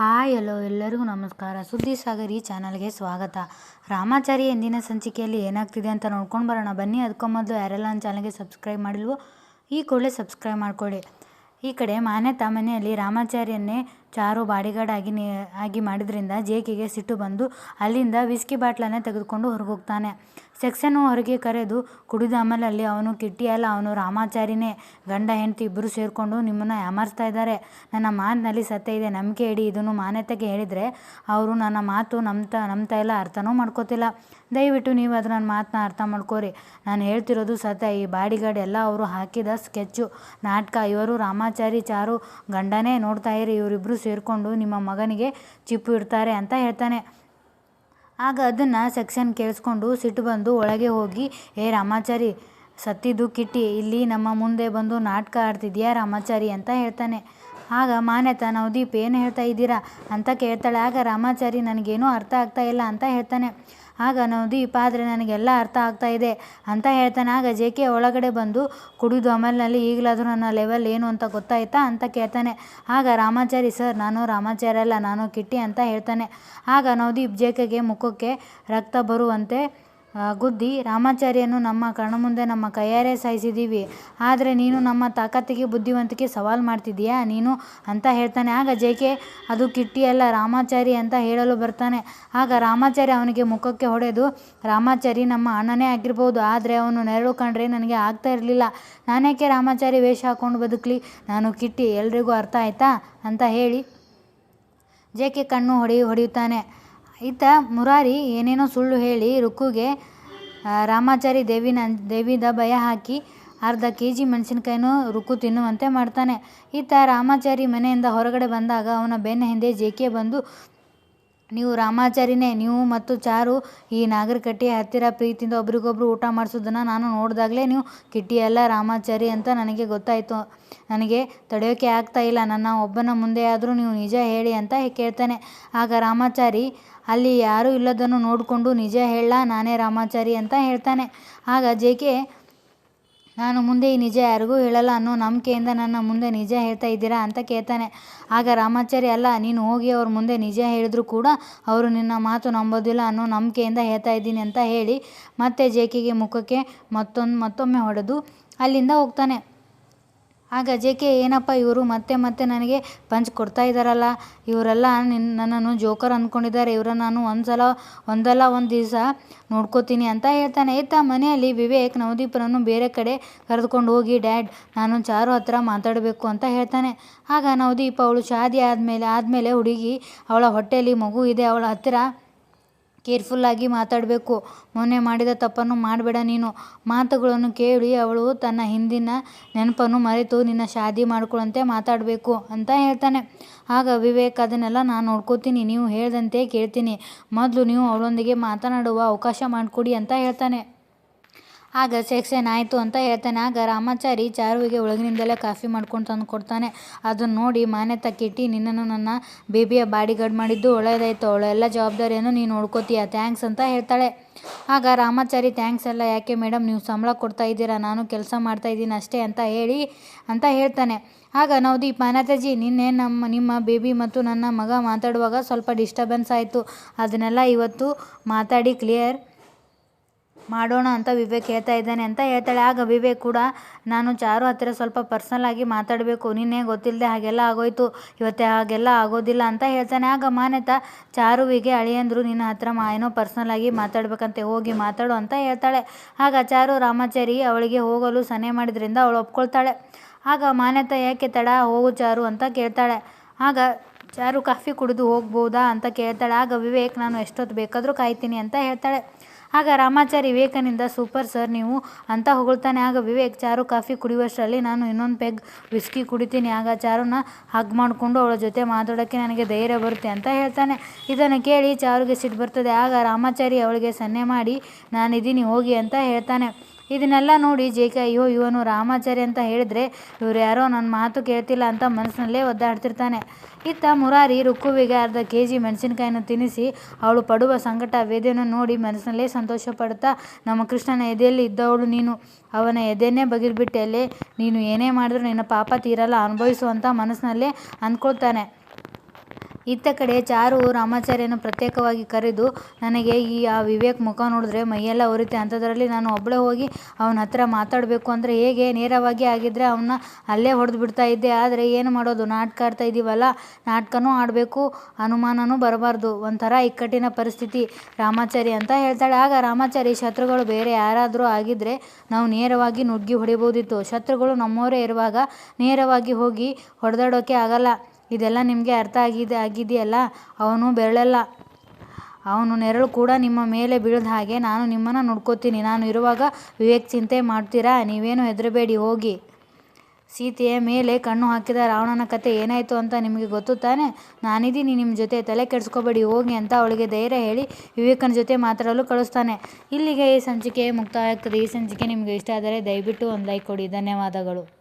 Hi, hello, ಎಲ್ಲರಿಗೂ ನಮಸ್ಕಾರ. ಸುದ್ದಿ ಸಾಗರ್ ಈ ಚಾನಲ್ಗೆ ಸ್ವಾಗತ. ರಾಮಾಚಾರಿ ಎಂದಿನ ಸಂಚಿಕೆಯಲ್ಲಿ ಏನಾಗ್ತಿದೆ ಅಂತ ನೋಡ್ಕೊಂಡು ಬರೋಣ. ಬನ್ನಿ, ಅದಕ್ಕೂ ಮೊದಲು ಯಾರೆಲ್ಲ ನನ್ನ ಚಾನಲ್ಗೆ ಸಬ್ಸ್ಕ್ರೈಬ್ ಮಾಡಿಲ್ವೋ, ಈ ಕೂಡಲೇ ಸಬ್ಸ್ಕ್ರೈಬ್ ಮಾಡಿಕೊಳ್ಳಿ. ಈ ಕಡೆ ಮಾನೆ ಮನೆಯಲ್ಲಿ ರಾಮಾಚಾರ್ಯನ್ನೇ ಚಾರು ಬಾಡಿಗಾರ್ಡ್ ಆಗಿ ಆಗಿ ಮಾಡಿದ್ರಿಂದ ಜೇಕಿಗೆ ಸಿಟ್ಟು ಬಂದು ಅಲ್ಲಿಂದ ವಿಸ್ಕಿ ಬಾಟ್ಲನ್ನೇ ತೆಗೆದುಕೊಂಡು ಹೊರಗೆ ಸೆಕ್ಸನ್ನು ಹೊರಗೆ ಕರೆದು ಕುಡಿದ ಅಮಲಲ್ಲಿ ಅವನು ಕಿಟ್ಟಿ ಅಲ್ಲ, ಅವನು ರಾಮಾಚಾರಿನೇ. ಗಂಡ, ಹೆಂಡತಿ ಇಬ್ಬರು ಸೇರಿಕೊಂಡು ನಿಮ್ಮನ್ನು ಯಾಮಾರಿಸ್ತಾ ಇದ್ದಾರೆ. ನನ್ನ ಮಾತಿನಲ್ಲಿ ಸತ್ಯ ಇದೆ. ನಂಬಿಕೆ ಇಡಿ, ಇದನ್ನು ಮಾನ್ಯತೆಗೆ ಹೇಳಿದರೆ ಅವರು ನನ್ನ ಮಾತು ನಂಬ್ತ, ನಂಬ್ತಾ ಇಲ್ಲ, ಅರ್ಥನೂ ಮಾಡ್ಕೋತಿಲ್ಲ. ದಯವಿಟ್ಟು ನೀವು ಅದು ನನ್ನ ಮಾತನ್ನ ಅರ್ಥ ಮಾಡ್ಕೋರಿ. ನಾನು ಹೇಳ್ತಿರೋದು ಸತ್ಯ. ಈ ಬಾಡಿಗಾರ್ಡ್ ಎಲ್ಲ ಅವರು ಹಾಕಿದ ಸ್ಕೆಚ್ಚು, ನಾಟಕ. ಇವರು ರಾಮಾಚಾರಿ ಚಾರು. ಗಂಡನೇ ನೋಡ್ತಾ ಇರಿ, ಇವರಿಬ್ಬರು ಸೇರಿಕೊಂಡು ನಿಮ್ಮ ಮಗನಿಗೆ ಚಿಪ್ಪು ಇಡ್ತಾರೆ ಅಂತ ಹೇಳ್ತಾನೆ. ಆಗ ಅದನ್ನು ಸೆಕ್ಷನ್ ಕೇಳಿಸ್ಕೊಂಡು ಸಿಟ್ಟು ಬಂದು ಒಳಗೆ ಹೋಗಿ, ಏ ರಾಮಾಚಾರಿ, ಸತ್ತಿದ್ದು ಕಿಟ್ಟಿ, ಇಲ್ಲಿ ನಮ್ಮ ಮುಂದೆ ಬಂದು ನಾಟಕ ಆಡ್ತಿದ್ಯಾ ರಾಮಾಚಾರಿ? ಅಂತ ಹೇಳ್ತಾನೆ. ಆಗ ಮಾನ್ಯತ ನವದೀಪ್ ಏನು ಹೇಳ್ತಾ ಇದ್ದೀರಾ? ಅಂತ ಕೇಳ್ತಾಳೆ. ಆಗ ರಾಮಾಚಾರಿ, ನನಗೇನೂ ಅರ್ಥ ಆಗ್ತಾ ಇಲ್ಲ ಅಂತ ಹೇಳ್ತಾನೆ. ಆಗ ನವದೀಪ್ ಆದರೆ ನನಗೆಲ್ಲ ಅರ್ಥ ಆಗ್ತಾ ಇದೆ ಅಂತ ಹೇಳ್ತಾನೆ. ಆಗ ಜೆ ಕೆ ಒಳಗಡೆ ಬಂದು ಕುಡಿದು ಅಮಲ್ನಲ್ಲಿ ಈಗಲಾದರೂ ನನ್ನ ಲೆವೆಲ್ ಏನು ಅಂತ ಗೊತ್ತಾಯ್ತಾ ಅಂತ ಕೇಳ್ತಾನೆ. ಆಗ ರಾಮಾಚಾರಿ, ಸರ್, ನಾನು ರಾಮಾಚಾರಿ ಅಲ್ಲ ನಾನು ಕಿಟ್ಟಿ ಅಂತ ಹೇಳ್ತಾನೆ. ಆಗ ನವದೀಪ್ ಜೆ ಕೆಗೆ ಮುಖಕ್ಕೆ ರಕ್ತ ಬರುವಂತೆ ಗುದ್ದಿ ರಾಮಾಚಾರ್ಯನು ನಮ್ಮ ಕಣ್ಣ ಮುಂದೆ ನಮ್ಮ ಕೈಯಾರೆ ಸಾಯಿಸಿದ್ದೀವಿ ಆದರೆ ನೀನು ನಮ್ಮ ತಾಕತ್ತಿಗೆ, ಬುದ್ಧಿವಂತಿಕೆ ಸವಾಲು ಮಾಡ್ತಿದ್ದೀಯಾ? ನೀನು ಅಂತ ಹೇಳ್ತಾನೆ. ಆಗ ಜೆ ಕೆ ಅದು ಕಿಟ್ಟಿ ಅಲ್ಲ, ರಾಮಾಚಾರಿ ಅಂತ ಹೇಳಲು ಬರ್ತಾನೆ. ಆಗ ರಾಮಾಚಾರಿ ಅವನಿಗೆ ಮುಖಕ್ಕೆ ಹೊಡೆದು, ರಾಮಾಚಾರಿ, ನಮ್ಮ ಅಣ್ಣನೇ ಆಗಿರ್ಬೋದು. ಆದರೆ ಅವನು ನೆರಳು ಕಂಡ್ರೆ ನನಗೆ ಆಗ್ತಾ ಇರಲಿಲ್ಲ. ನಾನೇಕೆ ರಾಮಾಚಾರಿ ವೇಷ ಹಾಕೊಂಡು ಬದುಕಲಿ? ನಾನು ಕಿಟ್ಟಿ, ಎಲ್ರಿಗೂ ಅರ್ಥ ಆಯ್ತಾ? ಅಂತ ಹೇಳಿ ಜೆ ಕೆ ಕಣ್ಣು ಹೊಡೆಯು, ಹೊಡೆಯುತ್ತಾನೆ. ಇತ್ತ ಮುರಾರಿ ಏನೇನೋ ಸುಳ್ಳು ಹೇಳಿ ರುಕ್ಕುಗೆ ರಾಮಾಚಾರಿ ದೇವಿನ ದೇವಿದ ಭಯ ಹಾಕಿ ಅರ್ಧ ಕೆ ಜಿ ಮೆಣಸಿನ್ಕಾಯಿನೂ ರುಕ್ಕು ತಿನ್ನುವಂತೆ ಮಾಡ್ತಾನೆ. ಈತ ರಾಮಾಚಾರಿ ಮನೆಯಿಂದ ಹೊರಗಡೆ ಬಂದಾಗ ಅವನ ಬೆನ್ನ ಹಿಂದೆ ಜೇಕೆ ಬಂದು ನೀವು ರಾಮಾಚಾರಿನೇ, ನೀವು ಮತ್ತು ಚಾರು ಈ ನಾಗರಕಟ್ಟೆಯ ಹತ್ತಿರ ಪ್ರೀತಿಯಿಂದ ಒಬ್ರಿಗೊಬ್ರು ಊಟ ಮಾಡಿಸೋದನ್ನು ನಾನು ನೋಡಿದಾಗಲೇ ನೀವು ಕಿಟ್ಟಿಯಲ್ಲ ರಾಮಾಚಾರಿ ಅಂತ ನನಗೆ ಗೊತ್ತಾಯಿತು. ನನಗೆ ತಡೆಯೋಕೆ ಆಗ್ತಾ ಇಲ್ಲ. ನನ್ನ ಒಬ್ಬನ ಮುಂದೆ ಆದರೂ ನೀವು ನಿಜ ಹೇಳಿ ಅಂತ ಕೇಳ್ತಾನೆ. ಆಗ ರಾಮಾಚಾರಿ, ಅಲ್ಲಿ ಯಾರೂ ಇಲ್ಲದನ್ನು ನೋಡಿಕೊಂಡು ನಿಜ ಹೇಳ, ನಾನೇ ರಾಮಾಚಾರಿ ಅಂತ ಹೇಳ್ತಾನೆ. ಆಗ ಜೆ ಕೆ ನಾನು ಮುಂದೆ ಈ ನಿಜ ಯಾರಿಗೂ ಹೇಳಲ್ಲ ಅನ್ನೋ ನಂಬಿಕೆಯಿಂದ ನನ್ನ ಮುಂದೆ ನಿಜ ಹೇಳ್ತಾ ಇದ್ದೀರಾ ಅಂತ ಕೇಳ್ತಾನೆ. ಆಗ ರಾಮಾಚಾರಿ ಅಲ್ಲ, ನೀನು ಹೋಗಿ ಅವ್ರ ಮುಂದೆ ನಿಜ ಹೇಳಿದ್ರು ಕೂಡ ಅವರು ನಿನ್ನ ಮಾತು ನಂಬೋದಿಲ್ಲ ಅನ್ನೋ ನಂಬಿಕೆಯಿಂದ ಹೇಳ್ತಾ ಇದ್ದೀನಿ ಅಂತ ಹೇಳಿ ಮತ್ತೆ ಜೇಕಿಗೆ ಮುಖಕ್ಕೆ ಮತ್ತೊಂದು ಮತ್ತೊಮ್ಮೆ ಹೊಡೆದು ಅಲ್ಲಿಂದ ಹೋಗ್ತಾನೆ. ಆಗ ಜೆ ಕೆ ಏನಪ್ಪ ಇವರು ಮತ್ತೆ ಮತ್ತೆ ನನಗೆ ಪಂಚ್ ಕೊಡ್ತಾ ಇದ್ದಾರಲ್ಲ ಇವರೆಲ್ಲ ನಿನ್ನ ನನ್ನನ್ನು ಜೋಕರ್ ಅಂದ್ಕೊಂಡಿದ್ದಾರೆ ಇವರನ್ನು ನಾನು ಒಂದು ಸಲ ಒಂದಲ್ಲ ಒಂದು ದಿವಸ ನೋಡ್ಕೋತೀನಿ ಅಂತ ಹೇಳ್ತಾನೆ. ಇತ್ತ ಮನೆಯಲ್ಲಿ ವಿವೇಕ್ ನವದೀಪನನ್ನು ಬೇರೆ ಕಡೆ ಕರೆದುಕೊಂಡು ಹೋಗಿ, ಡ್ಯಾಡ್, ನಾನು ಚಾರು ಹತ್ರ ಮಾತಾಡಬೇಕು ಅಂತ ಹೇಳ್ತಾನೆ. ಆಗ ನವದೀಪ್ ಅವಳು ಶಾದಿ ಆದಮೇಲೆ ಆದಮೇಲೆ ಹುಡುಗಿ ಅವಳ ಹೊಟ್ಟೆಯಲ್ಲಿ ಮಗು ಇದೆ, ಅವಳ ಹತ್ತಿರ ಕೇರ್ಫುಲ್ಲಾಗಿ ಮಾತಾಡಬೇಕು. ಮೊನ್ನೆ ಮಾಡಿದ ತಪ್ಪನ್ನು ಮಾಡಬೇಡ ನೀನು. ಮಾತುಗಳನ್ನು ಕೇಳಿ ಅವಳು ತನ್ನ ಹಿಂದಿನ ನೆನಪನ್ನು ಮರೆತು ನಿನ್ನ ಶಾದಿ ಮಾಡ್ಕೊಳ್ಳಂತೆ ಮಾತಾಡಬೇಕು ಅಂತ ಹೇಳ್ತಾನೆ. ಆಗ ವಿವೇಕ್ ಅದನ್ನೆಲ್ಲ ನಾನು ನೋಡ್ಕೋತೀನಿ, ನೀವು ಹೇಳ್ದಂತೆ ಕೇಳ್ತೀನಿ. ಮೊದಲು ನೀವು ಅವಳೊಂದಿಗೆ ಮಾತನಾಡುವ ಅವಕಾಶ ಮಾಡಿಕೊಡಿ ಅಂತ ಹೇಳ್ತಾನೆ. ಆಗ ಸೆಕ್ಷನ್ ಆಯಿತು ಅಂತ ಹೇಳ್ತಾನೆ. ಆಗ ರಾಮಾಚಾರಿ ಚಾರುವಿಗೆ ಒಳಗಿನಿಂದಲೇ ಕಾಫಿ ಮಾಡ್ಕೊಂಡು ತಂದು ಕೊಡ್ತಾನೆ. ಅದನ್ನು ನೋಡಿ ಮಾನ್ಯತಾ ಕಿಟ್ಟಿ, ನಿನ್ನನ್ನು ನನ್ನ ಬೇಬಿಯ ಬಾಡಿಗಾರ್ಡ್ ಮಾಡಿದ್ದು ಒಳ್ಳೆಯದಾಯಿತು ಅವಳೆಲ್ಲ ಜವಾಬ್ದಾರಿಯನ್ನು ನೀನು ನೋಡ್ಕೋತೀಯ. ಥ್ಯಾಂಕ್ಸ್ ಅಂತ ಹೇಳ್ತಾಳೆ. ಆಗ ರಾಮಾಚಾರಿ, ಥ್ಯಾಂಕ್ಸ್ ಎಲ್ಲ ಯಾಕೆ ಮೇಡಮ್ ನೀವು ಸಂಬಳ ಕೊಡ್ತಾ ಇದ್ದೀರಾ? ನಾನು ಕೆಲಸ ಮಾಡ್ತಾ ಇದ್ದೀನಿ ಅಷ್ಟೇ ಅಂತ ಹೇಳಿ, ಅಂತ ಹೇಳ್ತಾನೆ. ಆಗ ನವದೀಪ್, ಮಾನ್ಯತಾಜಿ, ನಿನ್ನೆ ನಮ್ಮ, ನಿಮ್ಮ ಬೇಬಿ ಮತ್ತು ನನ್ನ ಮಗ ಮಾತಾಡುವಾಗ ಸ್ವಲ್ಪ ಡಿಸ್ಟರ್ಬೆನ್ಸ್ ಆಯಿತು. ಅದನ್ನೆಲ್ಲ ಇವತ್ತು ಮಾತಾಡಿ ಕ್ಲಿಯರ್ ಮಾಡೋಣ ಅಂತ ವಿವೇಕ್ ಹೇಳ್ತಾ ಇದ್ದಾನೆ ಅಂತ ಹೇಳ್ತಾಳೆ. ಆಗ ವಿವೇಕ್ ಕೂಡ, ನಾನು ಚಾರು ಹತ್ತಿರ ಸ್ವಲ್ಪ ಪರ್ಸನಲ್ ಆಗಿ ಮಾತಾಡಬೇಕು. ನಿನ್ನೆ ಗೊತ್ತಿಲ್ಲದೆ ಹಾಗೆಲ್ಲ ಆಗೋಯ್ತು. ಇವತ್ತೆ ಹಾಗೆಲ್ಲ ಆಗೋದಿಲ್ಲ ಅಂತ ಹೇಳ್ತಾನೆ. ಆಗ ಮಾನ್ಯತ, ಚಾರುವಿಗೆ ಅಳಿಯಂದ್ರು ನಿನ್ನ ಹತ್ರ ಮಾ, ಏನೋ ಪರ್ಸ್ನಲ್ಲಾಗಿ ಮಾತಾಡ್ಬೇಕಂತೆ. ಹೋಗಿ ಮಾತಾಡು ಅಂತ ಹೇಳ್ತಾಳೆ. ಆಗ ಚಾರು ರಾಮಾಚಾರಿ ಅವಳಿಗೆ ಹೋಗಲು ಸನ್ನೆ ಮಾಡಿದ್ರಿಂದ ಅವಳು ಒಪ್ಕೊಳ್ತಾಳೆ. ಆಗ ಮಾನ್ಯತ, ಯಾಕೆ ತಡ, ಹೋಗು ಚಾರು ಅಂತ ಕೇಳ್ತಾಳೆ. ಆಗ ಚಾರು, ಕಾಫಿ ಕುಡಿದು ಹೋಗ್ಬೋದಾ ಅಂತ ಕೇಳ್ತಾಳೆ. ಆಗ ವಿವೇಕ್, ನಾನು ಎಷ್ಟೊತ್ತು ಬೇಕಾದರೂ ಕಾಯ್ತೀನಿ ಅಂತ ಹೇಳ್ತಾಳೆ. ಆಗ ರಾಮಾಚಾರಿ ವಿವೇಕನಿಂದ, ಸೂಪರ್ ಸರ್, ನೀವು ಅಂತ ಹೊಗಳ್ತಾನೆ. ಆಗ ವಿವೇಕ್ ಚಾರು ಕಾಫಿ ಕುಡಿಯುವಷ್ಟರಲ್ಲಿ ನಾನು ಇನ್ನೊಂದು ಪೆಗ್ ವಿಸ್ಕಿ ಕುಡಿತೀನಿ. ಆಗ ಚಾರುನ ಹಗ್ ಮಾಡಿಕೊಂಡು ಅವಳ ಜೊತೆ ಮಾತಾಡೋಕ್ಕೆ ನನಗೆ ಧೈರ್ಯ ಬರುತ್ತೆ ಅಂತ ಹೇಳ್ತಾನೆ. ಇದನ್ನು ಕೇಳಿ ಚಾರುಗೆ ಸಿಟ್ಟು ಬರ್ತದೆ. ಆಗ ರಾಮಾಚಾರಿ ಅವಳಿಗೆ ಸನ್ನೆ ಮಾಡಿ, ನಾನಿದ್ದೀನಿ, ಹೋಗಿ ಅಂತ ಹೇಳ್ತಾನೆ. ಇದನ್ನೆಲ್ಲ ನೋಡಿ ಜೆ ಕೆ, ಅಯ್ಯೋ, ಇವನು ರಾಮಾಚಾರಿ ಅಂತ ಹೇಳಿದರೆ ಇವ್ರು ಯಾರೋ ನನ್ನ ಮಾತು ಕೇಳ್ತಿಲ್ಲ ಅಂತ ಮನಸ್ಸಿನಲ್ಲೇ ಒದ್ದಾಡ್ತಿರ್ತಾನೆ. ಇತ್ತ ಮುರಾರಿ ರುಕ್ಕುವಿಗೆ ಅರ್ಧ ಕೆ ಜಿ ಮೆಣಸಿನಕಾಯಿನ ತಿನ್ನಿಸಿ ಅವಳು ಪಡುವ ಸಂಕಟ ವೇದೆಯನ್ನು ನೋಡಿ ಮನಸ್ಸಿನಲ್ಲೇ ಸಂತೋಷ ಪಡ್ತಾ ನಮ್ಮ ಕೃಷ್ಣನ ಎದೆಯಲ್ಲಿ ಇದ್ದವಳು ನೀನು. ಅವನ ಎದೆಯನ್ನೇ ಬಗಿರ್ಬಿಟ್ಟೆಯಲ್ಲೇ ನೀನು ಏನೇ ಮಾಡಿದ್ರು ನಿನ್ನ ಪಾಪ ತೀರಲ್ಲ ಅನುಭವಿಸುವಂಥ ಮನಸ್ಸಿನಲ್ಲೇ ಅಂದ್ಕೊಳ್ತಾನೆ. ಇತ್ತ ಕಡೆ ಚಾರು ರಾಮಾಚಾರ್ಯನ ಪ್ರತ್ಯೇಕವಾಗಿ ಕರೆದು ನನಗೆ ಈ ಆ ವಿವೇಕ್ ಮುಖ ನೋಡಿದ್ರೆ ಮೈಯೆಲ್ಲ ಉರಿತೆ. ಅಂಥದ್ರಲ್ಲಿ ನಾನು ಒಬ್ಬಳೇ ಹೋಗಿ ಅವನ ಹತ್ರ ಮಾತಾಡಬೇಕು ಅಂದರೆ ಹೇಗೆ? ನೇರವಾಗಿ ಆಗಿದ್ದರೆ ಅವನ್ನ ಅಲ್ಲೇ ಹೊಡೆದು ಬಿಡ್ತಾ ಇದ್ದೆ. ಆದರೆ ಏನು ಮಾಡೋದು? ನಾಟಕ ಆಡ್ತಾ ಇದ್ದೀವಲ್ಲ ನಾಟಕನೂ ಆಡಬೇಕು, ಅನುಮಾನನೂ ಬರಬಾರ್ದು. ಒಂಥರ ಇಕ್ಕಟ್ಟಿನ ಪರಿಸ್ಥಿತಿ. ರಾಮಾಚಾರಿ ಅಂತ ಹೇಳ್ತಾಳೆ. ಆಗ ರಾಮಾಚಾರಿ, ಶತ್ರುಗಳು ಬೇರೆ ಯಾರಾದರೂ ಆಗಿದ್ದರೆ ನಾವು ನೇರವಾಗಿ ನುಗ್ಗಿ ಹೊಡಿಬೋದಿತ್ತು. ಶತ್ರುಗಳು ನಮ್ಮವರೇ ಇರುವಾಗ ನೇರವಾಗಿ ಹೋಗಿ ಹೊಡೆದಾಡೋಕೆ ಆಗಲ್ಲ. ಇದೆಲ್ಲ ನಿಮಗೆ ಅರ್ಥ ಆಗಿದೆ, ಆಗಿದೆಯಲ್ಲ? ಅವನು ಬೆರಳಲ್ಲ. ಅವನು ನೆರಳು ಕೂಡ ನಿಮ್ಮ ಮೇಲೆ ಬೀಳದ ಹಾಗೆ ನಾನು ನಿಮ್ಮನ್ನು ನೋಡ್ಕೋತೀನಿ. ನಾನು ಇರುವಾಗ ವಿವೇಕ್ ಚಿಂತೆ ಮಾಡ್ತೀರಾ? ನೀವೇನು ಹೆದರಬೇಡಿ, ಹೋಗಿ. ಸೀತೆಯ ಮೇಲೆ ಕಣ್ಣು ಹಾಕಿದ ರಾವಣನ ಕತೆ ಏನಾಯಿತು ಅಂತ ನಿಮಗೆ ಗೊತ್ತು ತಾನೆ? ನಾನಿದ್ದೀನಿ ನಿಮ್ಮ ಜೊತೆ ತಲೆ ಕೆಡಿಸ್ಕೋಬೇಡಿ, ಹೋಗಿ ಅಂತ ಅವಳಿಗೆ ಧೈರ್ಯ ಹೇಳಿ ವಿವೇಕನ ಜೊತೆ ಮಾತಾಡಲು ಕಳಿಸ್ತಾನೆ. ಇಲ್ಲಿಗೆ ಈ ಸಂಚಿಕೆ ಮುಕ್ತಾಯ ಆಗ್ತದೆ. ಈ ಸಂಚಿಕೆ ನಿಮಗೆ ಇಷ್ಟ ಆದರೆ ದಯವಿಟ್ಟು ಒಂದು ಲೈಕ್ ಕೊಡಿ. ಧನ್ಯವಾದಗಳು.